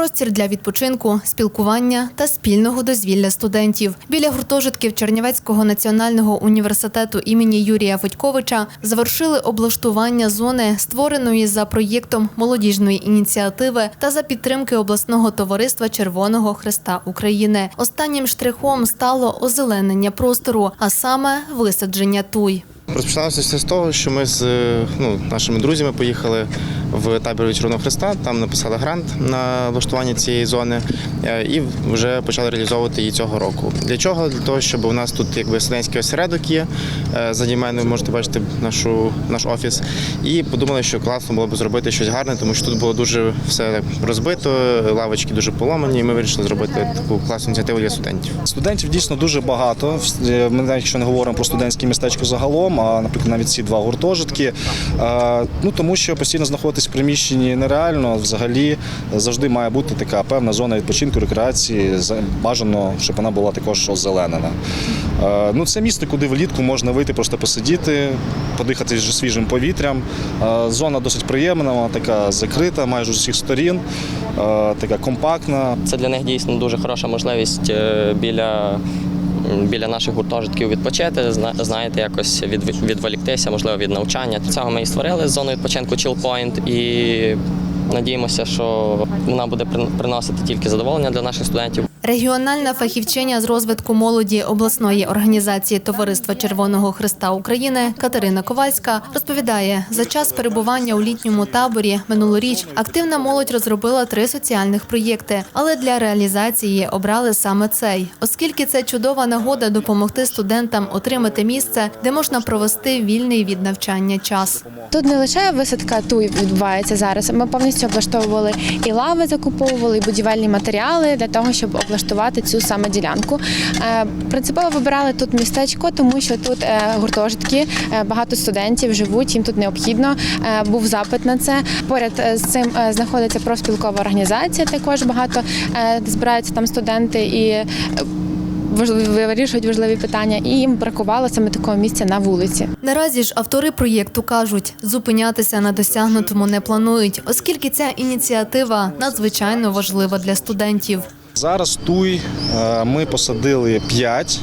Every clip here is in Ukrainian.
простір для відпочинку, спілкування та спільного дозвілля студентів. Біля гуртожитків Чернівецького національного університету імені Юрія Федьковича завершили облаштування зони, створеної за проєктом молодіжної ініціативи та за підтримки обласного товариства Червоного Христа України. Останнім штрихом стало озеленення простору, а саме висадження туй. Розпочиналося все з того, що ми з е, ну, нашими друзями поїхали в табір від Червоного Христа, там написали грант на влаштування цієї зони е, і вже почали реалізовувати її цього року. Для чого? Для того, щоб у нас тут якби студентський осередок є. е, Заді мене ви можете бачити нашу, наш офіс. І подумали, що класно було б зробити щось гарне, тому що тут було дуже все розбито, лавочки дуже поломані, і ми вирішили зробити таку класну ініціативу для студентів. Студентів дійсно дуже багато. Е, Ми навіть якщо не говоримо про студентське містечко загалом, а наприклад навіть ці два гуртожитки. Ну тому що постійно знаходитись в приміщенні нереально. Взагалі завжди має бути така певна зона відпочинку, рекреації. Бажано, щоб вона була також озеленена. Е, Ну це місце, куди влітку можна вийти, просто посидіти, подихати свіжим повітрям. Е, Зона досить приємна, вона така закрита, майже з усіх сторін, е, така компактна. Це для них дійсно дуже хороша можливість біля, біля наших гуртожитків відпочити, зна- знаєте, якось від, відволіктися, можливо, від навчання. Цього ми і створили зону відпочинку Chillpoint і надіємося, що вона буде прин- приносити тільки задоволення для наших студентів. Регіональна фахівчиня з розвитку молоді обласної організації Товариства Червоного Христа України Катерина Ковальська розповідає, за час перебування у літньому таборі минулоріч активна молодь розробила три соціальних проєкти, але для реалізації обрали саме цей, оскільки це чудова нагода допомогти студентам отримати місце, де можна провести вільний від навчання час. Тут не лише висадка туй відбувається зараз. Ми повністю облаштовували і лави, закуповували, і будівельні матеріали для того, щоб облаштувати цю саме ділянку. Е, Принципово вибирали тут містечко, тому що тут е, гуртожитки, е, багато студентів живуть, їм тут необхідно. Був запит на це. Поряд з цим знаходиться профспілкова організація. Також багато збираються там студенти і. Вирішують важливі питання, і їм бракувало саме такого місця на вулиці. Наразі ж автори проєкту кажуть, зупинятися на досягнутому не планують, оскільки ця ініціатива надзвичайно важлива для студентів. Зараз туй е, ми посадили 5.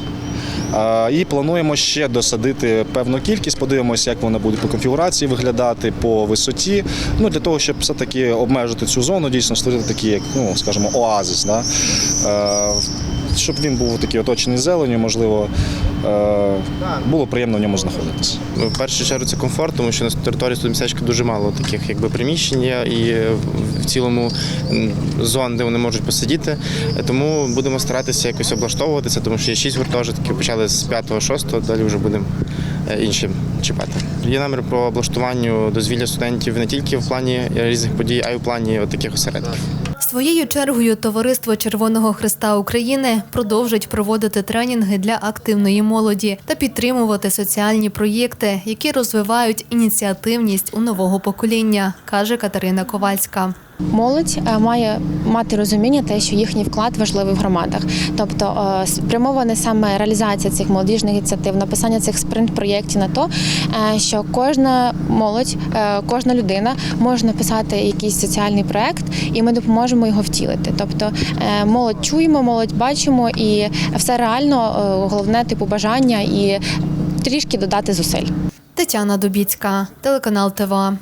І плануємо ще досадити певну кількість. Подивимося, як вона буде по конфігурації виглядати, по висоті. Ну для того, щоб все-таки обмежити цю зону, дійсно створити такий, як ну скажімо, оазис. Да? Е, Щоб він був такий оточений зеленю, можливо, е, було приємно в ньому знаходитися. Ну, В першу чергу це комфорт, тому що на території студмістечка дуже мало таких якби приміщень є і е, в цілому зон, де вони можуть посидіти. Е, Тому будемо старатися якось облаштовуватися, тому що є шість гуртожитків, почали з 5-6, далі вже будемо е, інші чіпати. Є намір по облаштуванню дозвілля студентів не тільки в плані різних подій, а й у плані таких осередків. Своєю чергою Товариство Червоного Христа України продовжить проводити тренінги для активної молоді та підтримувати соціальні проєкти, які розвивають ініціативність у нового покоління, каже Катерина Ковальська. Молодь е, має мати розуміння, те, що їхній вклад важливий в громадах, тобто е, спрямована саме реалізація цих молодіжних ініціатив, написання цих спринт-проєктів на то, е, що кожна молодь, кожна людина може написати якийсь соціальний проєкт, і ми допоможемо його втілити. Тобто молодь чуємо, молодь бачимо, і все реально головне типу бажання і трішки додати зусиль. Тетяна Дубіцька, телеканал ТВА.